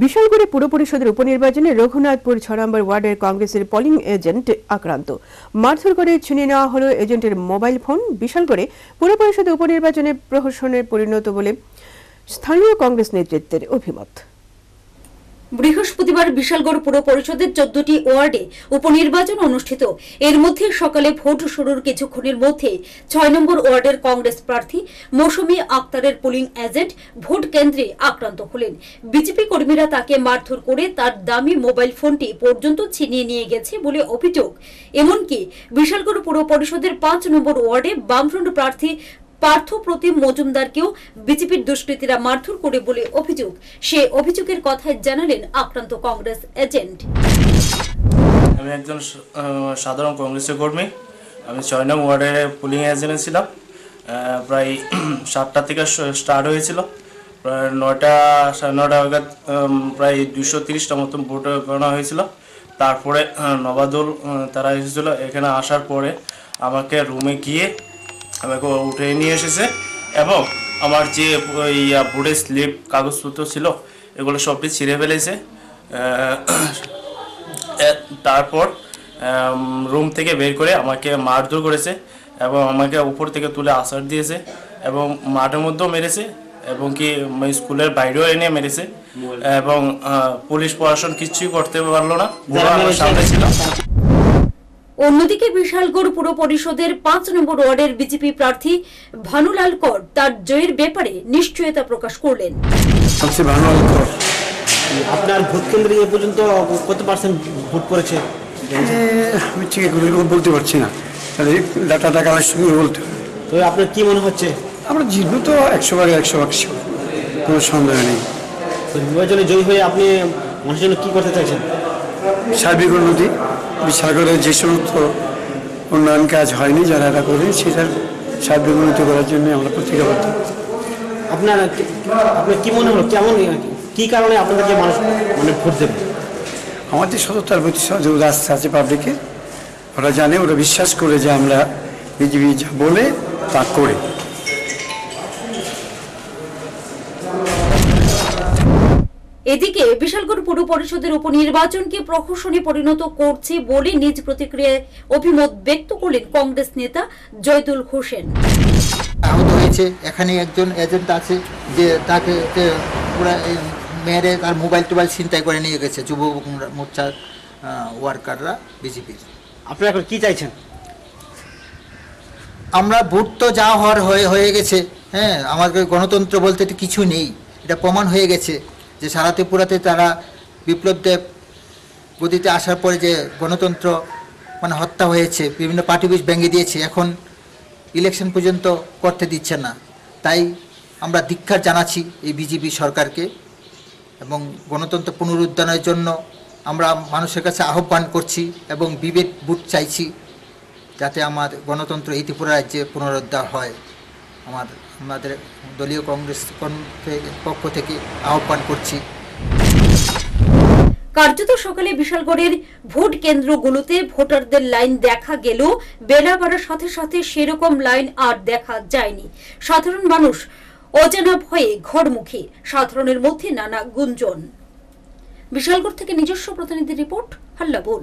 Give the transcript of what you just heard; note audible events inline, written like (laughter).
বিশালগড়ে পুর পরিষদের উপনির্বাচনে রঘুনাথপুর ছ নম্বর ওয়ার্ডের কংগ্রেসের পলিং এজেন্ট আক্রান্ত। মারধর করে ছিনিয়ে নেওয়া হল এজেন্টের মোবাইল ফোন বিশালগড়ে পুর পরিষদের উপনির্বাচনে প্রহসনে পরিণত বলে স্থানীয় কংগ্রেস নেতৃত্বের অভিমত। বৃহস্পতিবার বিশালগড় পুর পরিষদের চোদ্দটি ওয়ার্ডে উপনির্বাচন অনুষ্ঠিত। এর মধ্যে সকালে ভোট শুরুর কিছুক্ষণের মধ্যে ছয় নম্বর ওয়ার্ডের কংগ্রেস প্রার্থী মৌসুমী আক্তারের পোলিং এজেন্ট ভোট কেন্দ্রে আক্রান্ত হলেন। বিজেপি কর্মীরা তাকে মারধর করে তার দামি মোবাইল ফোনটি পর্যন্ত ছিনিয়ে নিয়ে গেছে বলে অভিযোগ। এমনকি বিশালগড় পুর পরিষদের পাঁচ নম্বর ওয়ার্ডে বামফ্রন্ট প্রার্থী পার্থ প্রতিম মজুমদারকেও বিজেপির দুষ্কৃতীরা মারধর করে বলে অভিযোগ। সে অভিযোগের কথায় জানালেন আক্রান্ত কংগ্রেস এজেন্ট। আমি একজন সাধারণ কংগ্রেসের কর্মী। আমি ছয় নং ওয়ার্ডের পুলিং এজেন্টে ছিলাম। প্রায় (clears throat) সাতটা থেকে স্টার্ট হয়েছিল। প্রায় নয়টা, সাড়ে নয়টা নাগাদ প্রায় দুশো তিরিশটা মতন ভোট গণনা হয়েছিল। তারপরে নবাদুল তারা এসেছিল। এখানে আসার পরে আমাকে রুমে গিয়ে আমাকে উঠে নিয়ে এসেছে এবং আমার যে ভোটের স্লিপ কাগজপত্র ছিল এগুলো সবটি ছিঁড়ে ফেলেছে। তারপর রুম থেকে বের করে আমাকে মারধর করেছে এবং আমাকে উপর থেকে তুলে আসার দিয়েছে এবং মাঠের মধ্যেও মেরেছে এবং কি স্কুলের বাইরেও এনে মেরেছে এবং পুলিশ প্রশাসন কিছুই করতে পারল না। সামনে ছিল। অন্যদিকে বিশালগড় পুর পরিষদের পাঁচ নম্বর ওয়ার্ডের বিজেপি প্রার্থী ভানুলাল কর তার জয়ের ব্যাপারে নিশ্চয়তা প্রকাশ করলেন। কর আপনার ভোট কেন্দ্রে এ পর্যন্ত কত পার্সেন্ট ভোট পড়েছে? আমি ঠিক বলতে পারছি না। তাহলে ডাটাটা কালেকশন করে বলতে তো আপনার কি মনে হচ্ছে? আমরা জিতবো তো একশো ভাগে একশো ভাগ কোনো সন্দেহ নেই। নির্বাচনে জয়ী হয়ে আপনি মানুষের জন্য কি করতে চাইছেন? সার্বিক উন্নতি বিশাল করে যে সমস্ত উন্নয়ন কাজ হয়নি যারা এটা করে সেটার সার্বিক উন্নতি করার জন্য আমরা প্রতিজ্ঞাবদ্ধ। আপনার আপনার কি মনে হলো কেমন কি? কারণে আপনাদেরকে মানুষ মানে ভোট দেবে? আমাদের সততার প্রতি সহযোগ রাস্তা আছে পাবলিকে ওরা জানে ওরা বিশ্বাস করে যে আমরা বিজেপি যা বলে তা করে। এদিকে বিশালগড় পুর পরিষদের উপনির্বাচনকে প্রহসনে পরিণত করছে বলে নিজ প্রতিক্রিয়ায় অভিমত ব্যক্ত করলেন কংগ্রেস নেতা জয়দুল হোসেন। আহত হয়েছে। এখানে একজন এজেন্ট আছে যে তাকে মেরে তার মোবাইল টোবাইল ছিনতাই করে নিয়ে গেছে যুব মোর্চার ওয়ার্কাররা বিজেপির আপনারা এখন কি চাইছেন? আমরা ভোট তো যা হওয়ার হয়ে হয়ে গেছে হ্যাঁ আমাদের গণতন্ত্র বলতে কিছু নেই। এটা প্রমাণ হয়ে গেছে। যে সারা ত্রিপুরাতে তারা বিপ্লব দেব গদিতে আসার পরে যে গণতন্ত্র মানে হত্যা হয়েছে, বিভিন্ন পার্টি বিষ ভেঙে দিয়েছে, এখন ইলেকশন পর্যন্ত করতে দিচ্ছে না। তাই আমরা ধিক্ষার জানাচ্ছি এই বিজেপি সরকারকে এবং গণতন্ত্র পুনরুদ্ধারের জন্য আমরা মানুষের কাছে আহ্বান করছি এবং বিবেক বুট চাইছি যাতে আমার গণতন্ত্র এই ত্রিপুরা রাজ্যে পুনরুদ্ধার হয়। আমার আমাদের দলীয় কংগ্রেস পক্ষ থেকে আহ্বান করছি। কার্যত সকালে বিশালগড়ের ভোট কেন্দ্রগুলোতে ভোটারদের লাইন দেখা গেলেও বেলা বাড়ার সাথে সাথে সেরকম লাইন আর দেখা যায়নি। সাধারণ মানুষ অজানা ভয়ে ঘরমুখী, সাধারণের মধ্যে নানা গুঞ্জন। বিশালগড় থেকে নিজস্ব প্রতিনিধি রিপোর্ট, হাল্লা বল।